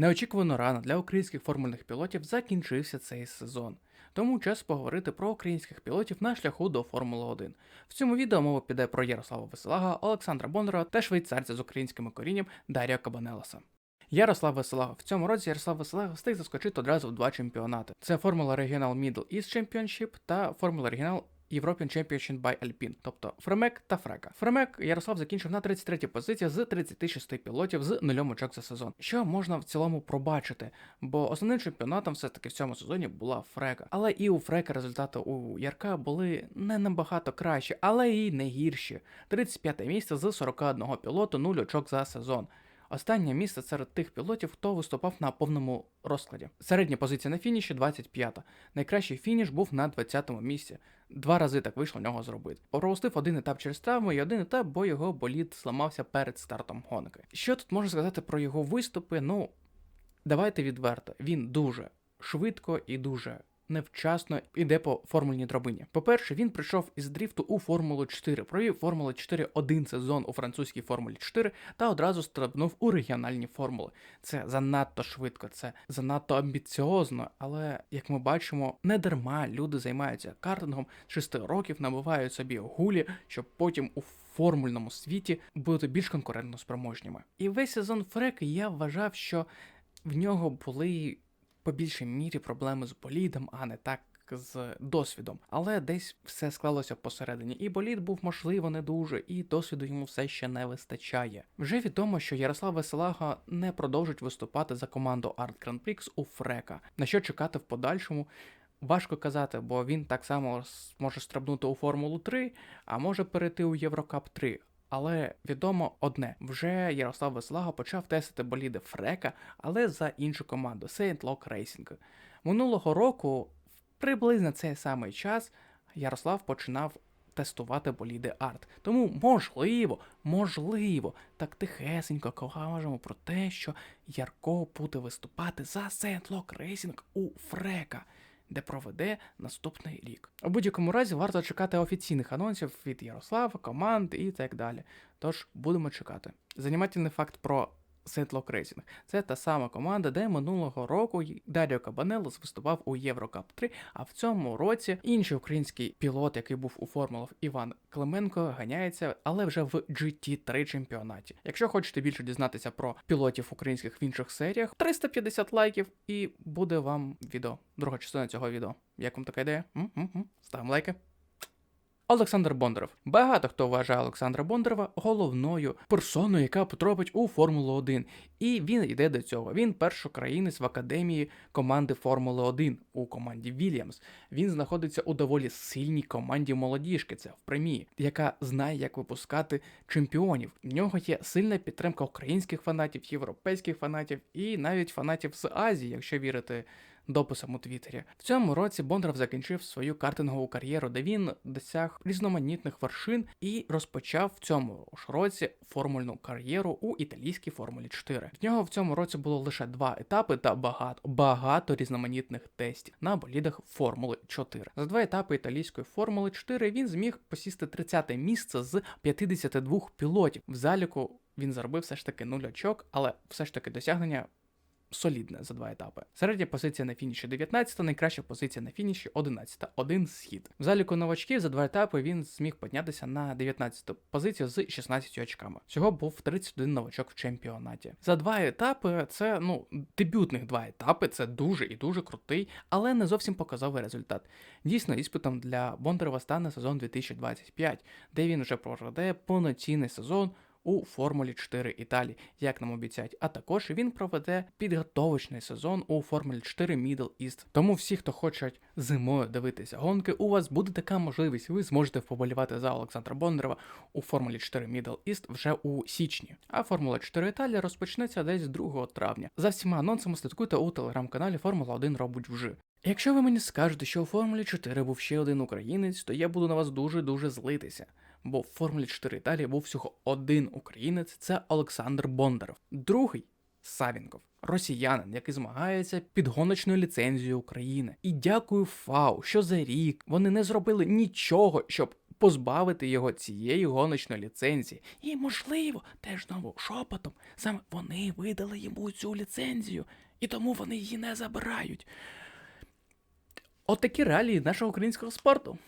Неочікувано рано для українських формульних пілотів закінчився цей сезон. Тому час поговорити про українських пілотів на шляху до Формули 1. В цьому відео мова піде про Ярослава Веселага, Олександра Бондара та швейцарця з українським корінням Дар'я Кабанелоса. Ярослав Веселага. В цьому році Ярослав Веселага встиг заскочити одразу в два чемпіонати: це Формула Regional Middle East Championship та Формула Regional European Championship by Alpine, тобто Фремек та Фрека. Фремек Ярослав закінчив на 33-й позиції з 36 пілотів з нульом очок за сезон. Що можна в цілому пробачити, бо основним чемпіонатом все-таки в цьому сезоні була Фрека. Але і у Фрека результати у Ярка були не набагато кращі, але і не гірші. 35 місце з 41 пілоту, 0 очок за сезон. Останнє місце серед тих пілотів, хто виступав на повному розкладі. Середня позиція на фініші 25-та. Найкращий фініш був на 20-му місці. Два рази так вийшло нього зробити. Пропустив один етап через травму і один етап, бо його болід зламався перед стартом гонки. Що тут можна сказати про його виступи? Ну, давайте відверто, він дуже швидко і дуже невчасно іде по формульній дробині. По-перше, він прийшов із дріфту у Формулу 4, провів Формулу 4 один сезон у французькій Формулі 4 та одразу стрибнув у регіональні формули. Це занадто швидко, це занадто амбіціозно, але як ми бачимо, не дарма люди займаються картингом з 6 років, набувають собі гулі, щоб потім у формульному світі бути більш конкурентно спроможніми. І весь сезон Фрек я вважав, що в нього були по більшій мірі проблеми з болідом, а не так з досвідом. Але десь все склалося посередині, і болід був, можливо, не дуже, і досвіду йому все ще не вистачає. Вже відомо, що Ярослав Веселага не продовжить виступати за команду Art Grand Prix у Фрека. На що чекати в подальшому? Важко казати, бо він так само може стрибнути у Формулу 3, а може перейти у Єврокап 3. Але відомо одне: вже Ярослав Веселага почав тестити боліди Фрека, але за іншу команду Saint Lock Racing. Минулого року, в приблизно цей самий час, Ярослав починав тестувати боліди арт. Тому можливо, можливо, так тихесенько кажемо про те, що Ярко буде виступати за Lock Racing у Фрека де проведе наступний рік. У будь-якому разі варто чекати офіційних анонсів від Ярослава, команд і так далі. Тож будемо чекати. Занімательний факт про Сентлок Racing. Це та сама команда, де минулого року Даріо Кабанелос виступав у Єврокап 3, а в цьому році інший український пілот, який був у формулах Іван Клименко, ганяється, але вже в GT3 чемпіонаті. Якщо хочете більше дізнатися про пілотів українських в інших серіях, 350 лайків і буде вам відео. Друга частина цього відео. Як вам така ідея? М-м-м. Ставимо лайки. Олександр Бондаров. Багато хто вважає Олександра Бондарова головною персоною, яка потрапить у Формулу 1. І він йде до цього. Він першокраїнець в академії команди Формули 1 у команді Вільямс. Він знаходиться у доволі сильній команді молодіжки, це в премії, яка знає, як випускати чемпіонів. В нього є сильна підтримка українських фанатів, європейських фанатів і навіть фанатів з Азії, якщо вірити дописом у Твіттері. В цьому році Бондаров закінчив свою картингову кар'єру, де він досяг різноманітних вершин і розпочав в цьому ж році формульну кар'єру у італійській Формулі 4. В нього в цьому році було лише два етапи та багато багато різноманітних тестів на болідах Формули 4. За два етапи італійської Формули 4 він зміг посісти 30-те місце з 52 пілотів. В заліку він заробив все ж таки нуль очок, але все ж таки досягнення солідне за два етапи. Середня позиція на фініші 19, найкраща позиція на фініші 11, один схід. В заліку новачків за два етапи він зміг піднятися на 19 позицію з 16 очками. Всього був 31 новачок в чемпіонаті. За два етапи це ну дебютних два етапи, це дуже і дуже крутий, але не зовсім показовий результат. Дійсно, іспитом для Бондарева стане сезон 2025, де він вже проведе повноцінний сезон у Формулі 4 Італії, як нам обіцяють. А також він проведе підготовочний сезон у Формулі 4 Middle East. Тому всі, хто хочуть зимою дивитися гонки, у вас буде така можливість. Ви зможете поболівати за Олександра Бондарева у Формулі 4 Middle East вже у січні. А Формула 4 Італія розпочнеться десь 2 травня. За всіма анонсами слідкуйте у телеграм-каналі Формула 1 робить вже. Якщо ви мені скажете, що у Формулі 4 був ще один українець, то я буду на вас дуже-дуже злитися бо в Формулі 4 Італії був всього один українець це Олександр Бондаров. Другий Савінков, росіянин, який змагається під гоночною ліцензією України. І дякую ФАУ, що за рік вони не зробили нічого, щоб позбавити його цієї гоночної ліцензії. І, можливо, теж знову шепотом, саме вони видали йому цю ліцензію, і тому вони її не забирають. От реалії нашого українського спорту.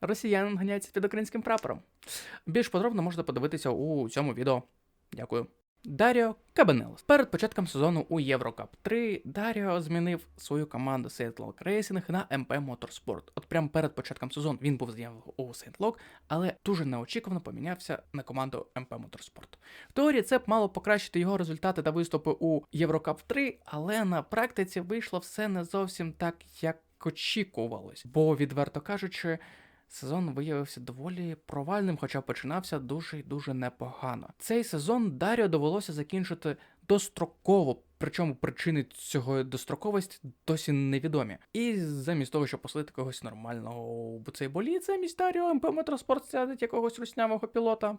Росіянин ганяється під українським прапором. Більш подробно можете подивитися у цьому відео. Дякую. Даріо Кабенелос. Перед початком сезону у Єврокап 3 Даріо змінив свою команду Saint Racing на MP Motorsport. От прямо перед початком сезону він був заявлений у Saint але дуже неочікувано помінявся на команду MP Motorsport. В теорії це б мало покращити його результати та виступи у Єврокап 3, але на практиці вийшло все не зовсім так, як очікувалось. Бо, відверто кажучи, Сезон виявився доволі провальним, хоча починався дуже й дуже непогано. Цей сезон Даріо довелося закінчити достроково, причому причини цього достроковості досі невідомі. І замість того, щоб посадити когось нормального у цей боліт, замість Даріо МП Моторспорт сядить якогось руснявого пілота.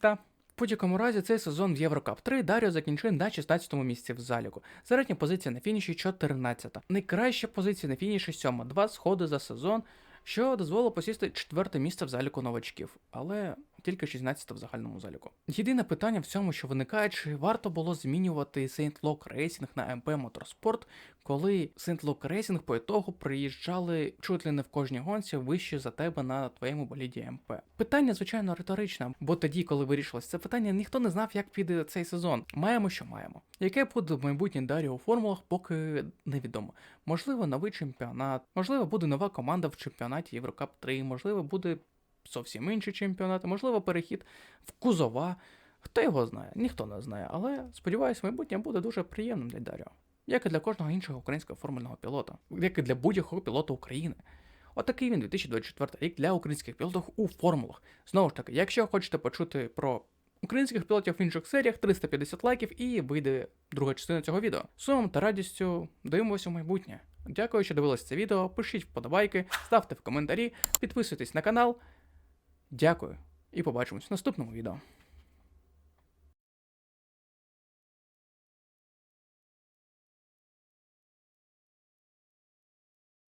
Та. В будь-якому разі цей сезон в Єврокап 3 Даріо закінчив на 16-му місці в заліку. Середня позиція на фініші 14-та. Найкраща позиція на фініші 7 Два сходи за сезон що дозволило посісти четверте місце в заліку новачків, але тільки 16 в загальному заліку. Єдине питання в цьому, що виникає, чи варто було змінювати Saint Lock Racing на MP Motorsport, коли Saint Lock Racing по ітогу приїжджали чуть ли не в кожній гонці вище за тебе на твоєму боліді МП. Питання, звичайно, риторичне, бо тоді, коли вирішилось це питання, ніхто не знав, як піде цей сезон. Маємо, що маємо. Яке буде майбутнє Дарі у формулах, поки невідомо. Можливо, новий чемпіонат, можливо, буде нова команда в чемпіонаті Єврокап 3, можливо, буде зовсім інший чемпіонат, можливо, перехід в кузова. Хто його знає, ніхто не знає, але сподіваюся, майбутнє буде дуже приємним для Даріо. Як і для кожного іншого українського формульного пілота, як і для будь-якого пілота України. Отакий він 2024 рік для українських пілотів у формулах. Знову ж таки, якщо хочете почути про українських пілотів в інших серіях, 350 лайків і вийде друга частина цього відео. Сумом та радістю дивимося у майбутнє. Дякую, що дивилися це відео. Пишіть вподобайки, ставте в коментарі, підписуйтесь на канал. Дякую і побачимось в наступному відео.